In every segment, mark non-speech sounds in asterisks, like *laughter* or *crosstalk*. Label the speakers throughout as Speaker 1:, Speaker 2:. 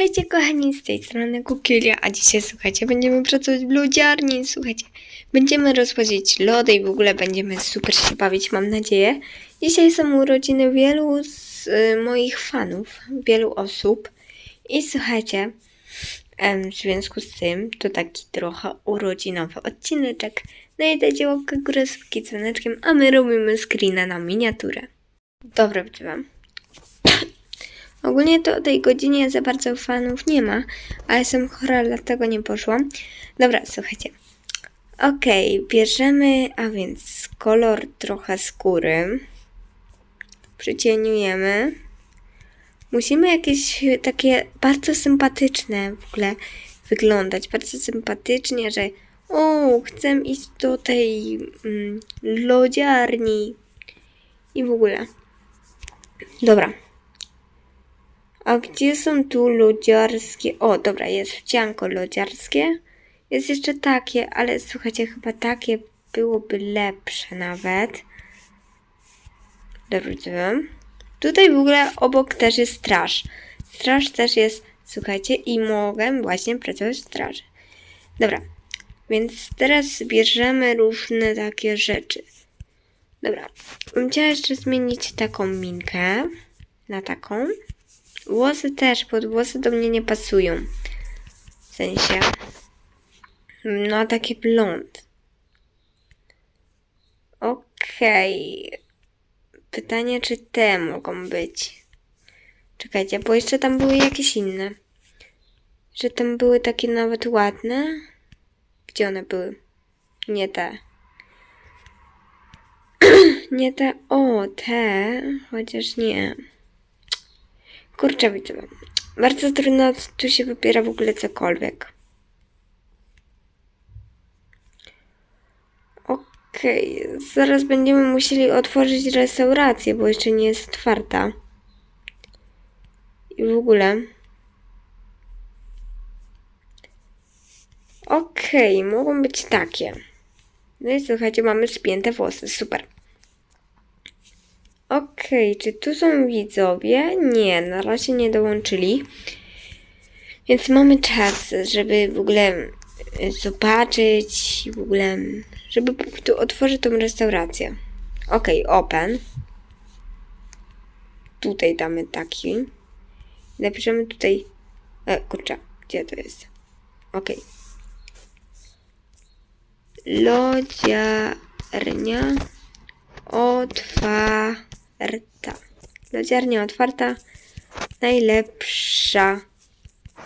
Speaker 1: Hejcie kochani, z tej strony Kukilia, a dzisiaj słuchajcie, będziemy pracować w lodziarni, słuchajcie, będziemy rozwozić lody i w ogóle będziemy super się bawić, mam nadzieję. Dzisiaj są urodziny wielu z y, moich fanów, wielu osób i słuchajcie, em, w związku z tym to taki trochę urodzinowy odcineczek. Najedziecie łapkę górę z dzwoneczkiem, a my robimy screena na miniaturę. Dobra, wam. Ogólnie to o tej godzinie za bardzo fanów nie ma, ale jestem chora, dlatego nie poszłam. Dobra, słuchajcie. Okej, bierzemy, a więc kolor trochę skóry. Przycieniujemy. Musimy jakieś takie bardzo sympatyczne w ogóle wyglądać. Bardzo sympatycznie, że o, chcę iść do tej mm, lodziarni. I w ogóle. Dobra. A gdzie są tu lodziarskie? O, dobra, jest wdzianko lodziarskie. Jest jeszcze takie, ale słuchajcie, chyba takie byłoby lepsze nawet. Dobrze. Tutaj w ogóle obok też jest straż. Straż też jest, słuchajcie, i mogę właśnie pracować w straży. Dobra, więc teraz bierzemy różne takie rzeczy. Dobra, bym chciała jeszcze zmienić taką minkę na taką. Włosy też, pod włosy do mnie nie pasują. W sensie. No, takie blond. Okej. Pytanie, czy te mogą być? Czekajcie, bo jeszcze tam były jakieś inne. Że tam były takie nawet ładne. Gdzie one były? Nie te. *clears throat* nie te. O, te. Chociaż nie. Kurczę, widzę. Bardzo trudno tu się wybiera w ogóle cokolwiek. Okej, zaraz będziemy musieli otworzyć restaurację, bo jeszcze nie jest otwarta. I w ogóle. Okej, mogą być takie. No i słuchajcie, mamy spięte włosy, super. Okej, czy tu są widzowie? Nie, na razie nie dołączyli. Więc mamy czas, żeby w ogóle y, zobaczyć, w ogóle, żeby prostu otworzyć tą restaurację. Okej, open. Tutaj damy taki. Napiszemy tutaj. E, kurczę, gdzie to jest? Okej. Lodziarnia otwarta. Lodziarnia otwarta. Najlepsza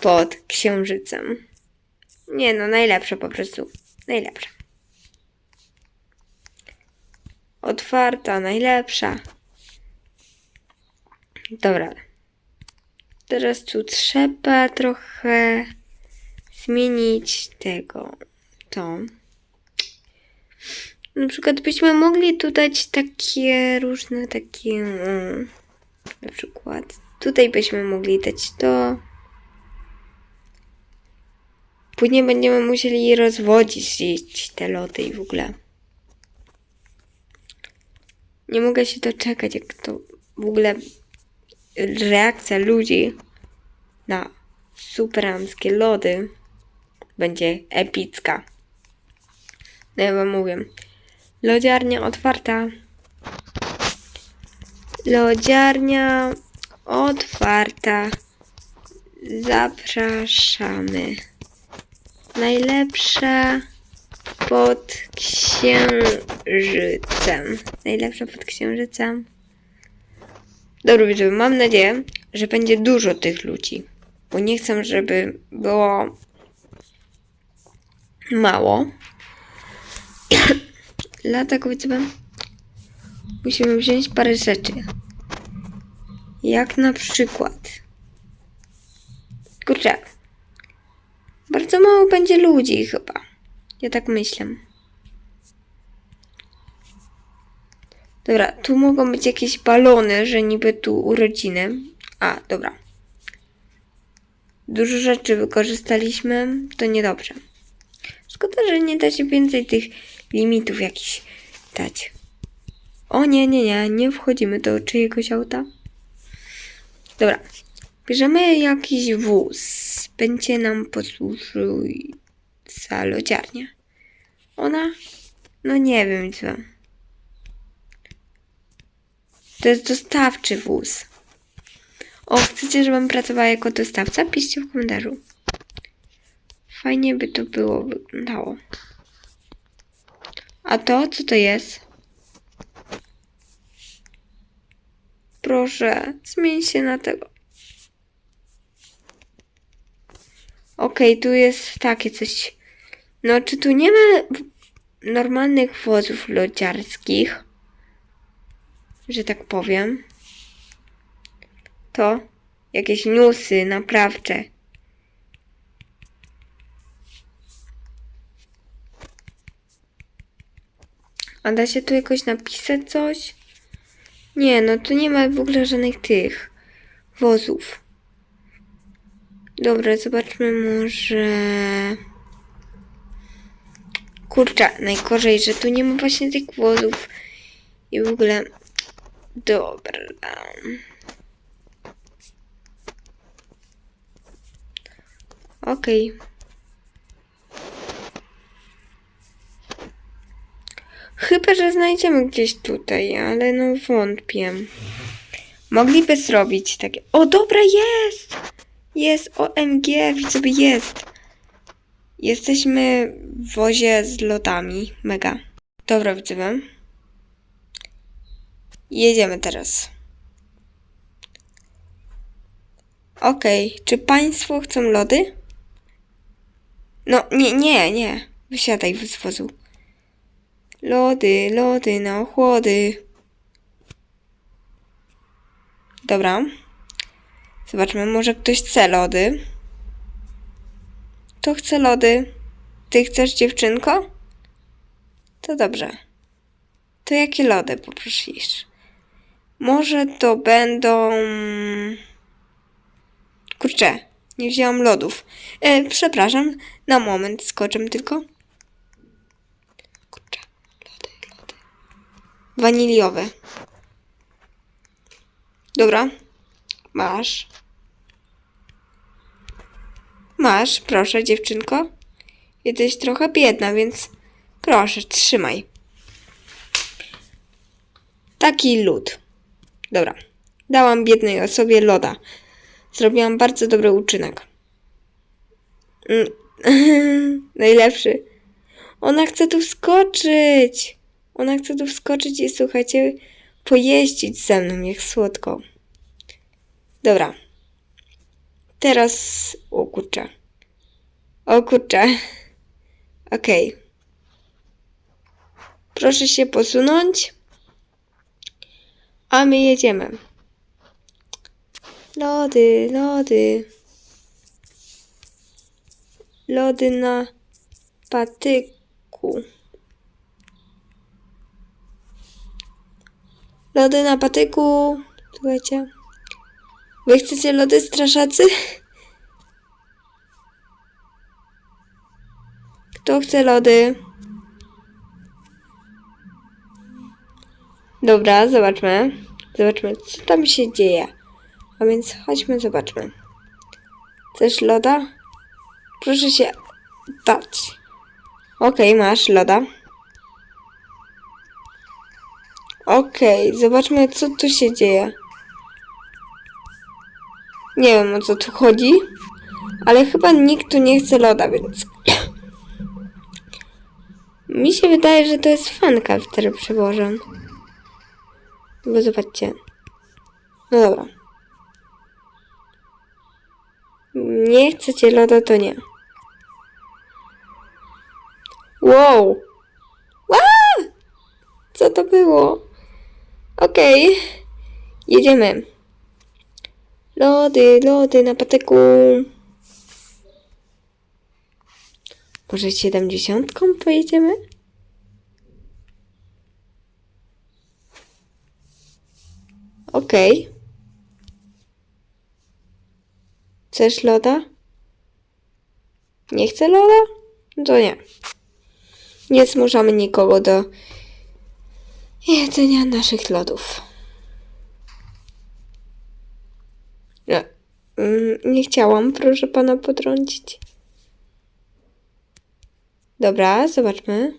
Speaker 1: pod księżycem. Nie no, najlepsza po prostu. Najlepsza. Otwarta, najlepsza. Dobra. Teraz tu trzeba trochę zmienić tego. To. Na przykład byśmy mogli tu dać takie różne takie. mm, Na przykład tutaj byśmy mogli dać to. Później będziemy musieli rozwodzić te loty i w ogóle. Nie mogę się doczekać, jak to w ogóle reakcja ludzi na superamskie lody będzie epicka. No ja wam mówię. Lodziarnia otwarta. Lodziarnia otwarta. Zapraszamy. Najlepsza pod księżycem. Najlepsza pod księżycem. Dobra, widzowie, mam nadzieję, że będzie dużo tych ludzi. Bo nie chcę, żeby było mało. Dlatego widzowie, musimy wziąć parę rzeczy. Jak na przykład. Kurczę. Bardzo mało będzie ludzi chyba. Ja tak myślę. Dobra, tu mogą być jakieś balony, że niby tu urodziny. A, dobra. Dużo rzeczy wykorzystaliśmy, to niedobrze. Szkoda, że nie da się więcej tych limitów jakichś dać. O nie, nie, nie, nie wchodzimy do czyjegoś auta. Dobra, Bierzemy jakiś wóz. Będzie nam posłużył za. Ona? No nie wiem co. To jest dostawczy wóz. O, chcecie, żebym pracowała jako dostawca? Piszcie w komentarzu. Fajnie by to było wyglądało. A to, co to jest? Proszę, zmień się na tego. Okej, tu jest takie coś. No, czy tu nie ma normalnych wozów lodziarskich? Że tak powiem. To jakieś newsy naprawcze. A da się tu jakoś napisać coś? Nie, no tu nie ma w ogóle żadnych tych wozów. Dobra, zobaczmy może... Kurczę, najgorzej, że tu nie ma właśnie tych wozów. I w ogóle... Dobra. Okej. Chyba, że znajdziemy gdzieś tutaj, ale no wątpię. Mogliby zrobić takie... O, dobra, jest! Jest, OMG, widzowie, jest. Jesteśmy w wozie z lotami. Mega. Dobra, widzowie. Jedziemy teraz. Okej, czy państwo chcą lody? No, nie, nie, nie. Wysiadaj z wozu. Lody, lody na ochłody. Dobra. Zobaczmy, może ktoś chce lody. To chce lody. Ty chcesz, dziewczynko? To dobrze. To jakie lody poprosisz? Może to będą... Kurczę, nie wzięłam lodów. E, przepraszam, na moment skoczę tylko. Kurczę, lody, lody. Waniliowe. Dobra. Masz. Masz, proszę, dziewczynko. Jesteś trochę biedna, więc proszę, trzymaj. Taki lód. Dobra. Dałam biednej osobie loda. Zrobiłam bardzo dobry uczynek. Mm, *laughs* Najlepszy. Ona chce tu wskoczyć. Ona chce tu wskoczyć i słuchajcie, pojeździć ze mną, jak słodko. Dobra. Teraz. O kurczę. O kurczę. Okej. Proszę się posunąć. A my jedziemy. Lody, lody. Lody na patyku. Lody na patyku. Słuchajcie. Wy chcecie lody straszacy? Kto chce lody? Dobra, zobaczmy. Zobaczmy, co tam się dzieje. A więc chodźmy, zobaczmy. Chcesz loda? Proszę się dać. Okej, masz loda. Okej, zobaczmy, co tu się dzieje. Nie wiem, o co tu chodzi, ale chyba nikt tu nie chce loda, więc... *clears throat* Mi się wydaje, że to jest fanka, który przewożę. Bo zobaczcie. No dobra. Nie chcecie loda, to nie. Wow! Wow! Co to było? Okej. Jedziemy. Lody, lody na patyku. Może siedemdziesiątką pojedziemy? Okej. Chcesz loda? Nie chcę loda? No to nie. Nie zmuszamy nikogo do jedzenia naszych lodów. Nie. Mm, nie chciałam, proszę pana potrącić. Dobra, zobaczmy.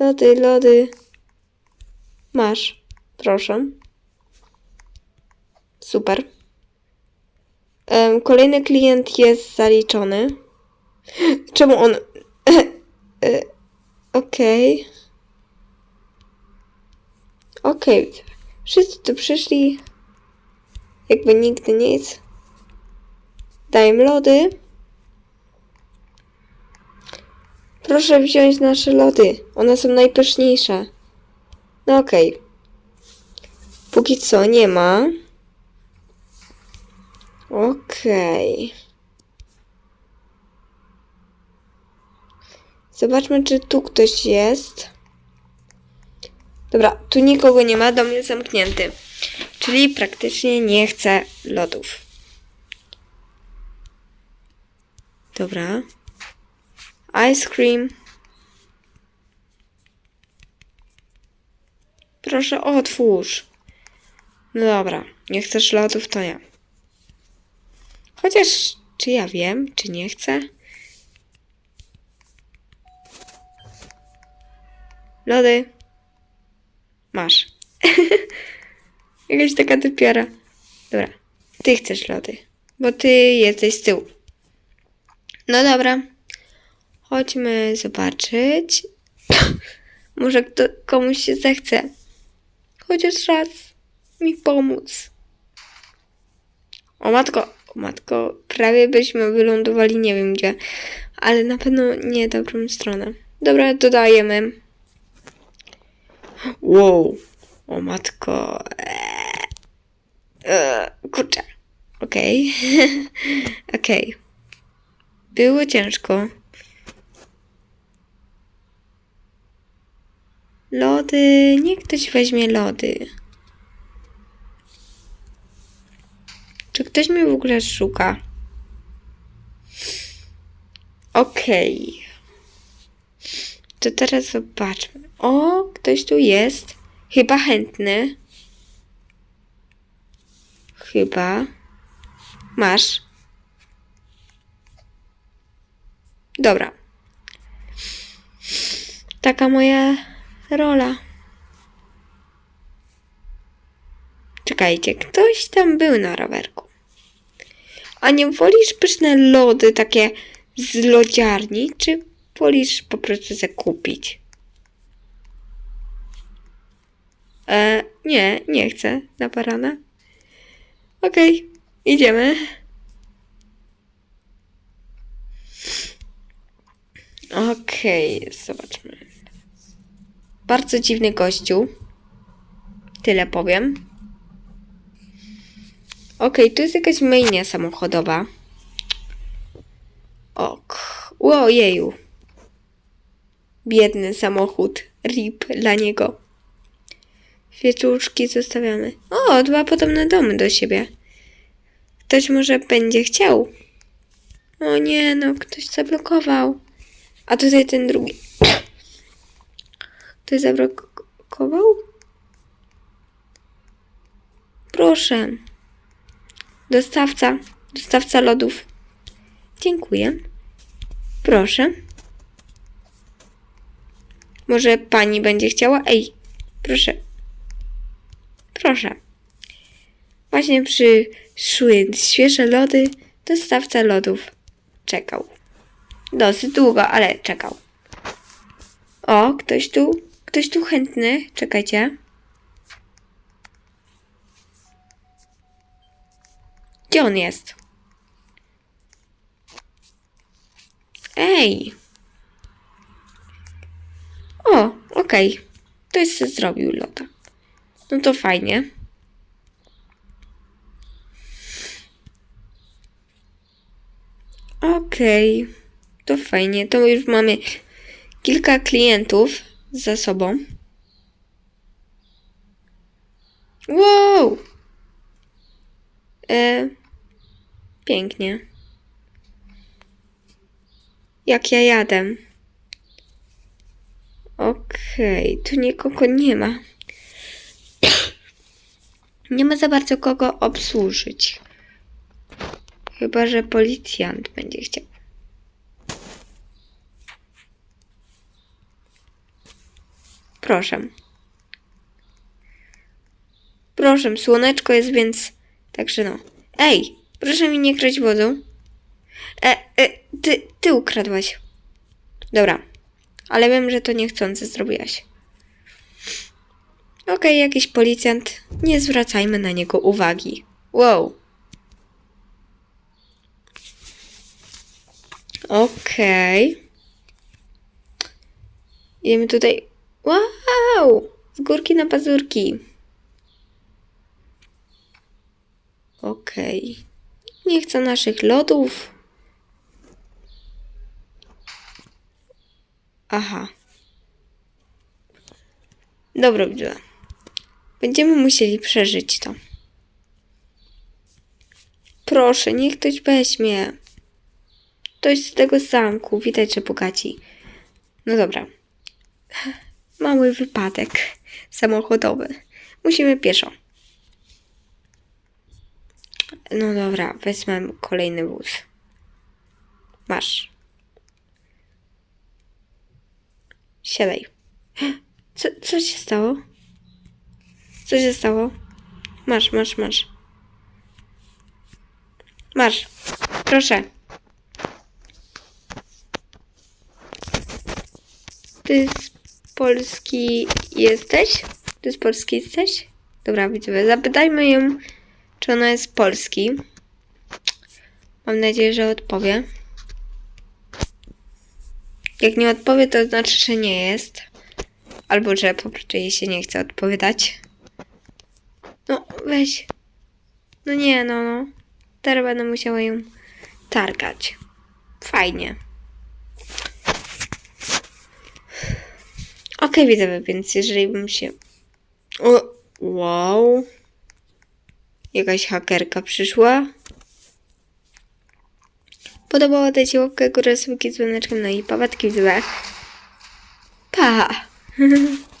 Speaker 1: Lody, lody. Masz, proszę. Super. Kolejny klient jest zaliczony. Czemu on. *laughs* E, Okej. Okej. Wszyscy tu przyszli. Jakby nigdy nic. Daję lody. Proszę wziąć nasze lody. One są najpyszniejsze. No okej. Póki co nie ma. Okej. Zobaczmy, czy tu ktoś jest. Dobra, tu nikogo nie ma, dom jest zamknięty. Czyli praktycznie nie chcę lodów. Dobra. Ice cream. Proszę, otwórz. No dobra, nie chcesz lodów, to ja. Chociaż, czy ja wiem, czy nie chcę? Lody. Masz. *laughs* Jakaś taka typiara. Dobra. Ty chcesz lody. Bo ty jesteś z tyłu. No dobra. Chodźmy zobaczyć. *laughs* Może kto, komuś się zechce. Chociaż raz mi pomóc. O matko, o matko, prawie byśmy wylądowali nie wiem gdzie, ale na pewno nie dobrą stronę. Dobra, dodajemy. Wow, o matko. Eee. Eee, kurczę. Okej. *laughs* Okej. Było ciężko. Lody. Niech ktoś weźmie lody. Czy ktoś mnie w ogóle szuka? Okej. To teraz zobaczmy. O, ktoś tu jest. Chyba chętny. Chyba. Masz. Dobra. Taka moja rola. Czekajcie, ktoś tam był na rowerku. A nie wolisz pyszne lody takie z lodziarni, czy wolisz po prostu zakupić? E, nie, nie chcę na barana. Okej, idziemy. Okej, zobaczmy. Bardzo dziwny gościu. Tyle powiem. Okej, tu jest jakaś myjnia samochodowa. Ok. Ojeju. Biedny samochód. Rip dla niego. Świeczuszki zostawiamy. O, dwa podobne domy do siebie. Ktoś może będzie chciał. O nie, no, ktoś zablokował. A tutaj ten drugi. Ktoś zablokował? Proszę. Dostawca. Dostawca lodów. Dziękuję. Proszę. Może pani będzie chciała? Ej, proszę. Proszę. Właśnie przyszły świeże lody. Dostawca lodów czekał. Dosyć długo, ale czekał. O, ktoś tu? Ktoś tu chętny? Czekajcie. Gdzie on jest? Ej! O, okej. Ktoś sobie zrobił loda. No to fajnie. Okej. To fajnie. To już mamy kilka klientów za sobą. Wow! E, pięknie. Jak ja jadę. Okej, tu nikogo nie ma. Nie ma za bardzo kogo obsłużyć. Chyba, że policjant będzie chciał. Proszę. Proszę, słoneczko jest, więc... Także no. Ej, proszę mi nie krać wodą. E, e, ty, ty ukradłaś. Dobra. Ale wiem, że to niechcący zrobiłaś. Okej, jakiś policjant. Nie zwracajmy na niego uwagi. Wow. Okej. Idziemy tutaj. Wow! Z górki na pazurki. Okej. Nie chcę naszych lodów. Aha. Dobra, widzę. Będziemy musieli przeżyć to. Proszę, niech ktoś weźmie. Ktoś z tego zamku. Widać, że bogaci. No dobra. *laughs* Mały wypadek samochodowy. Musimy pieszo. No dobra, wezmę kolejny wóz. Masz. Siadaj. *gasps* Co, co się stało? Co się stało? Masz, masz, masz. Masz. Proszę. Ty z Polski jesteś? Ty z Polski jesteś? Dobra, widzowie, zapytajmy ją, czy ona jest z Polski. Mam nadzieję, że odpowie. Jak nie odpowie, to znaczy, że nie jest. Albo, że po prostu jej się nie chce odpowiadać. No, weź. No nie, no, no. Teraz będę musiała ją targać. Fajnie. Okej, widzowie, więc jeżeli bym się... O, wow. Jakaś hakerka przyszła. Podobało dajcie łapkę górę, z dzwoneczkiem, no i pawatki w złach. Pa! *laughs*